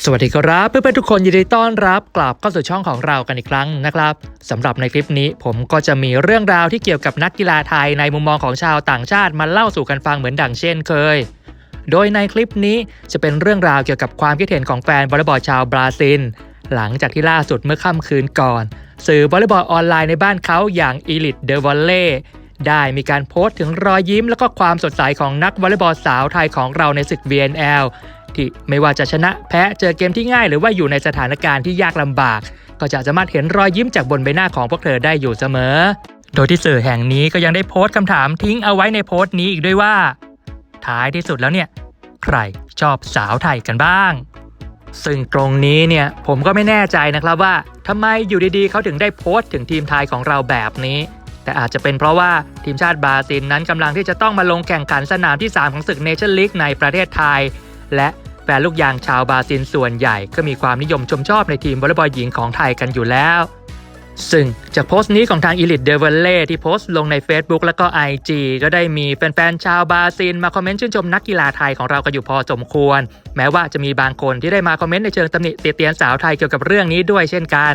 สวัสดีครับเพื่อนๆทุกคนยินดีต้อนรับกลับเข้าสู่ช่องของเรากันอีกครั้งนะครับสำหรับในคลิปนี้ผมก็จะมีเรื่องราวที่เกี่ยวกับนักกีฬาไทยในมุมมองของชาวต่างชาติมาเล่าสู่กันฟังเหมือนดังเช่นเคย โดยในคลิปนี้จะเป็นเรื่องราวเกี่ยวกับความคิดเห็นของแฟนวอลเลย์บอลชาวบราซิล หลังจากที่ล่าสุดเมื่อค่ำคืนก่อน สื่อวอลเลย์บอลออนไลน์ในบ้านเขาอย่าง Elite The Volley ได้มีการโพสต์ถึงรอยยิ้มและก็ความสดใสของนักวอลเลย์บอลสาวไทยของเราในศึก VNL ที่ไม่ว่าจะชนะแพ้เจอเกมที่ง่าย หรือว่าอยู่ในสถานการณ์ที่ยากลำบาก ก็จะสามารถเห็นรอยยิ้มจากบนใบหน้าของพวกเธอได้อยู่เสมอ โดยที่สื่อแห่งนี้ก็ยังได้โพสต์คำถามทิ้งเอาไว้ในโพสต์นี้อีกด้วยว่า ท้ายที่สุดแล้วเนี่ย ใครชอบสาวไทยกันบ้าง ซึ่งตรงนี้เนี่ยผมก็ไม่แน่ใจนะครับว่าทำไมอยู่ดีๆเขาถึงได้โพสต์ถึงทีมไทยของเราแบบนี้แต่อาจจะเป็นเพราะว่าทีมชาติบราซิลนั้นกำลังที่จะต้องมาลงแข่งขันสนามที่ 3 ของศึกเนชั่นลีกในประเทศไทย และ แฟนลูกยางชาวบราซิลส่วนใหญ่ก็มีความนิยมชมชอบในทีมวอลเลย์บอลหญิงของไทยกันอยู่แล้ว ซึ่งจากโพสต์นี้ของทาง Elite d e v o l l e ที่โพสต์ลงใน Facebook แล้วก็ IG ก็ได้มีแฟนๆชาวบราซิลมาคอมเมนต์ชื่นชมนักกีฬาไทยของเรากันอยู่พอสมควร แม้ว่าจะมีบางคนที่ได้มาคอมเมนต์ในเชิงตำหนิติเตียนสาวไทยเกี่ยวกับเรื่องนี้ด้วยเช่นกัน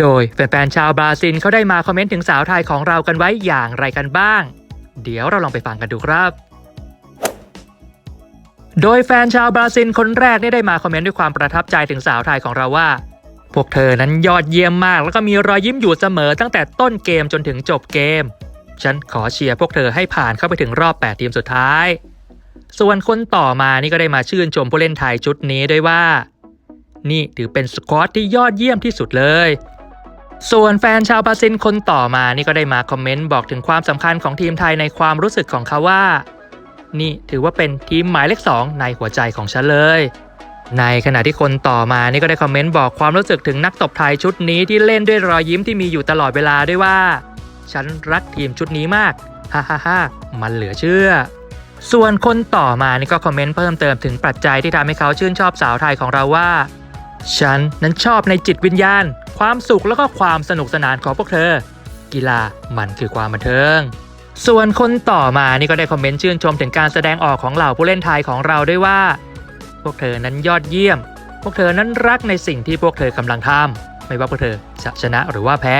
โดยแฟนๆชาวบราซิลเขาได้มาคอมเมนต์ถึงสาวไทยของเรากันไว้อย่างไรกันบ้าง เดี๋ยวเราลองไปฟังกันดูครับ โดยแฟนชาวบราซิลคนแรกนี่ได้มาคอมเมนต์ด้วยความประทับใจถึงสาวไทยของเราว่า พวกเธอนั้นยอดเยี่ยมมาก แล้วก็มีรอยยิ้มอยู่เสมอตั้งแต่ต้นเกมจนถึงจบเกม ฉันขอเชียร์พวกเธอให้ผ่านเข้าไปถึงรอบ 8 ทีมสุดท้าย ส่วนคนต่อมานี่ก็ได้มาชื่นชมผู้เล่นไทยชุดนี้ด้วยว่า นี่ถือเป็นสควอตที่ยอดเยี่ยมที่สุดเลยส่วนแฟนชาวบราซิลคนต่อมานี่ก็ได้มาคอมเมนต์บอกถึงความสำคัญของทีมไทยในความรู้สึกของเขาว่า นี่ถือว่าเป็นทีมหมายเลขสองในหัวใจของฉันเลย ในขณะที่คนต่อมานี่ก็ได้คอมเมนต์บอกความรู้สึกถึงนักตบไทยชุดนี้ที่เล่นด้วยรอยยิ้มที่มีอยู่ตลอดเวลาด้วยว่า ฉันรักทีมชุดนี้มากฮ่าฮ่าฮ่ามันเหลือเชื่อ ส่วนคนต่อมานี่ก็คอมเมนต์เพิ่มเติมถึงปัจจัยที่ทำให้เขาชื่นชอบสาวไทยของเราว่า ฉันนั้นชอบในจิตวิญญาณ ความสุขแล้วก็ความสนุกสนานของพวกเธอ กีฬามันคือความบันเทิง ส่วนคนต่อมานี่ก็ได้คอมเมนต์ชื่นชมถึงการแสดงออกของเหล่าผู้เล่นไทยของเราด้วยว่า พวกเธอนั้นยอดเยี่ยม พวกเธอนั้นรักในสิ่งที่พวกเธอกำลังทำไม่ว่าพวกเธอจะชนะหรือว่าแพ้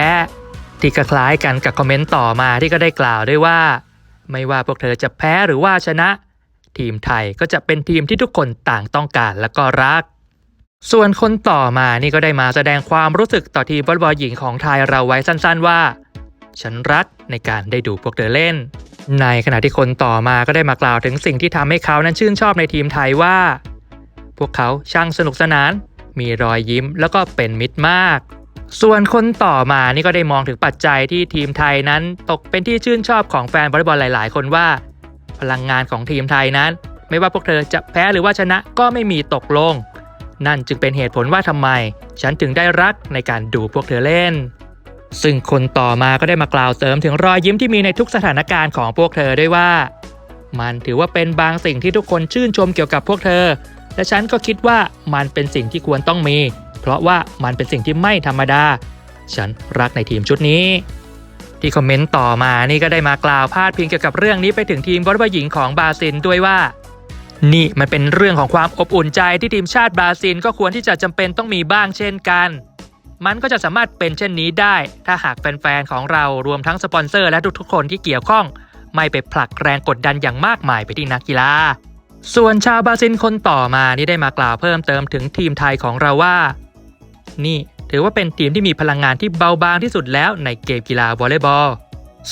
ที่คล้ายกันกับคอมเมนต์ต่อมาที่ก็ได้กล่าวด้วยว่า ไม่ว่าพวกเธอจะแพ้หรือว่าชนะ ทีมไทยก็จะเป็นทีมที่ทุกคนต่างต้องการและก็รัก ส่วนคนต่อมานี่ก็ได้มาแสดงความรู้สึกต่อทีมวอลบอลหญิงของไทยเราไว้สั้น ๆ ว่า ฉันรักในการได้ดูพวกเธอเล่น ในขณะที่คนต่อมาก็ได้มากล่าวถึงสิ่งที่ทำให้เขานั้นชื่นชอบในทีมไทยว่า พวกเขาช่างสนุกสนาน มีรอยยิ้มแล้วก็เป็นมิตรมาก ส่วนคนต่อมานี่ก็ได้มองถึงปัจจัยที่ทีมไทยนั้นตกเป็นที่ชื่นชอบของแฟนวอลเลย์บอลหลาย ๆ คนว่า พลังงานของทีมไทยนั้น ไม่ว่าพวกเธอจะแพ้หรือว่าชนะก็ไม่มีตกลง นั่นจึงเป็นเหตุผลว่าทำไม ฉันถึงได้รักในการดูพวกเธอเล่น ซึ่งคนต่อมาก็ได้มากล่าวเสริมถึงรอยยิ้มที่มีในทุกสถานการณ์ของพวกเธอด้วยว่า มันถือว่าเป็นบางสิ่งที่ทุกคนชื่นชมเกี่ยวกับพวกเธอ และฉันก็คิดว่ามันเป็นสิ่งที่ควรต้องมี เพราะว่ามันเป็นสิ่งที่ไม่ธรรมดา ฉันรักในทีมชุดนี้ ที่คอมเมนต์ต่อมานี่ก็ได้มากล่าวพาดพิงเกี่ยวกับเรื่องนี้ไปถึงทีมวอลเลย์บอลหญิงของบราซิลด้วยว่านี่มันเป็นเรื่องของความอบอุ่นใจที่ทีมชาติบราซิลก็ควรที่จะจำเป็นต้องมีบ้างเช่นกัน มันก็จะสามารถเป็นเช่นนี้ได้ ถ้าหากแฟนๆของเรารวมทั้งสปอนเซอร์และทุกๆคนที่เกี่ยวข้อง ไม่ไปผลักแรงกดดันอย่างมากมายไปที่นักกีฬา ส่วนชาวบราซิลคนต่อมานี่ได้มากล่าวเพิ่มเติมถึงทีมไทยของเราว่า นี่ถือว่าเป็นทีมที่มีพลังงานที่เบาบางที่สุดแล้วในเกมกีฬาวอลเลย์บอล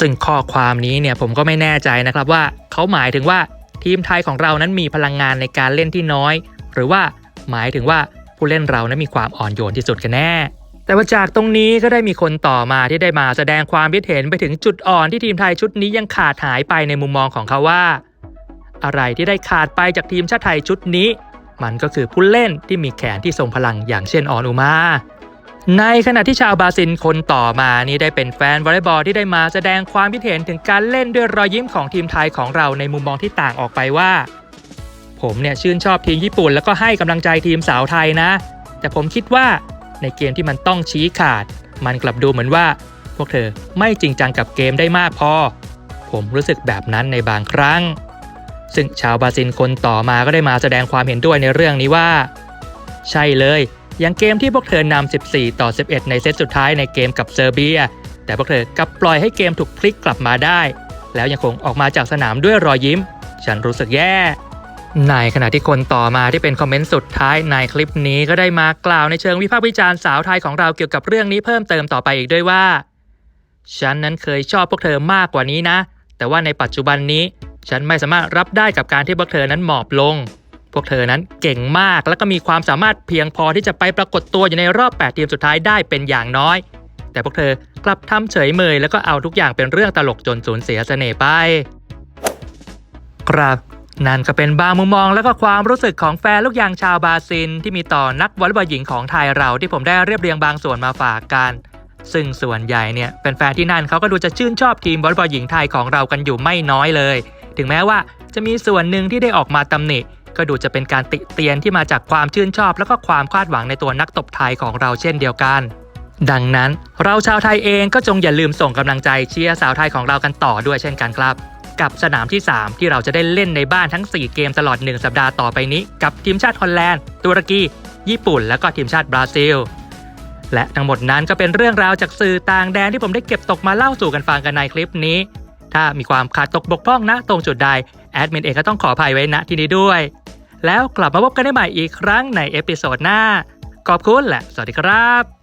ซึ่งข้อความนี้เนี่ยผมก็ไม่แน่ใจนะครับว่า เขาหมายถึงว่าทีมไทยของเรานั้นมีพลังงานในการเล่นที่น้อย หรือว่าหมายถึงว่าผู้เล่นเรานั้นมีความอ่อนโยนที่สุดกันแน่ แต่ว่าจากตรงนี้ก็ได้มีคนต่อมาที่ได้มาแสดงความคิดเห็นไปถึงจุดอ่อนที่ทีมไทยชุดนี้ยังขาดหายไปในมุมมองของเขาว่า อะไรที่ได้ขาดไปจากทีมชาติไทยชุดนี้ มันก็คือผู้เล่นที่มีแขนที่ทรงพลังอย่างเช่นออนอุมาในขณะที่ชาวบราซิลคนต่อมานี่ได้เป็นแฟนวอลเลย์บอลที่ได้มาแสดงความคิดเห็นถึงการเล่นด้วยรอยยิ้มของทีมไทยของเราในมุมมองที่ต่างออกไปว่า ผมเนี่ยชื่นชอบทีมญี่ปุ่นแล้วก็ให้กำลังใจทีมสาวไทยนะ แต่ผมคิดว่า ในเกมที่มันต้องชี้ขาด มันกลับดูเหมือนว่า พวกเธอไม่จริงจังกับเกมได้มากพอ ผมรู้สึกแบบนั้นในบางครั้ง ซึ่งชาวบราซิลคนต่อมาก็ได้มาแสดงความเห็นด้วยในเรื่องนี้ว่า ใช่เลยอย่างเกมที่พวกเธอนำ 14 ต่อ 11 ในเซตสุดท้ายในเกมกับเซอร์เบีย แต่พวกเธอกลับปล่อยให้เกมถูกพลิกกลับมาได้ แล้วยังคงออกมาจากสนามด้วยรอยยิ้ม ฉันรู้สึกแย่ ในขณะที่คนต่อมาที่เป็นคอมเมนต์สุดท้ายในคลิปนี้ก็ได้มากล่าวในเชิงวิพากษ์วิจารณ์สาวไทยของเราเกี่ยวกับเรื่องนี้เพิ่มเติมต่อไปอีกด้วยว่า ฉันนั้นเคยชอบพวกเธอมากกว่านี้นะ แต่ว่าในปัจจุบันนี้ ฉันไม่สามารถรับได้กับการที่พวกเธอนั้นหมอบลง พวกเธอนั้นเก่งมากและก็มีความสามารถเพียงพอที่จะไปปรากฏตัวอยู่ในรอบ 8 ทีมสุดท้ายได้เป็นอย่างน้อย แต่พวกเธอกลับทำเฉยเมยแล้วก็เอาทุกอย่างเป็นเรื่องตลกจนสูญเสียเสน่ห์ไป ครับ นั่นก็เป็นบางมุมมองและก็ความรู้สึกของแฟนลูกยางชาวบราซิลที่มีต่อนักวอลเลย์บอลหญิงของไทยเราที่ผมได้เรียบเรียงบางส่วนมาฝากกัน ซึ่งส่วนใหญ่เนี่ยแฟนๆที่นั่นเขาก็ดูจะชื่นชอบทีมวอลเลย์บอลหญิงไทยของเรากันอยู่ไม่น้อยเลย ถึงแม้ว่าจะมีส่วนหนึ่งที่ได้ออกมาตำหนิ ก็ดูจะเป็นการติเตียนที่มาจากความชื่นชอบ แล้วก็ความคาดหวังในตัวนักตบไทยของเราเช่นเดียวกัน ดังนั้นเราชาวไทยเองก็จงอย่าลืมส่งกำลังใจเชียร์สาวไทยของเรากันต่อด้วยเช่นกันครับ กับสนามที่ 3 ที่เราจะได้เล่นในบ้านทั้ง 4 เกมตลอด 1 สัปดาห์ต่อไปนี้ กับทีมชาติฮอลแลนด์ ตุรกี ญี่ปุ่น และก็ทีมชาติบราซิล และทั้งหมดนั้นก็เป็นเรื่องราวจากสื่อต่างแดนที่ผมได้เก็บตกมาเล่าสู่กันฟังกันในคลิปนี้ ถ้ามีความขาดตกบกพร่องนะตรงจุดใดแอดมินเองก็ต้องขออภัยไว้ณที่นี้ด้วย แล้วกลับมาพบกันได้ใหม่อีกครั้งในเอพิโซดหน้า ขอบคุณและสวัสดีครับ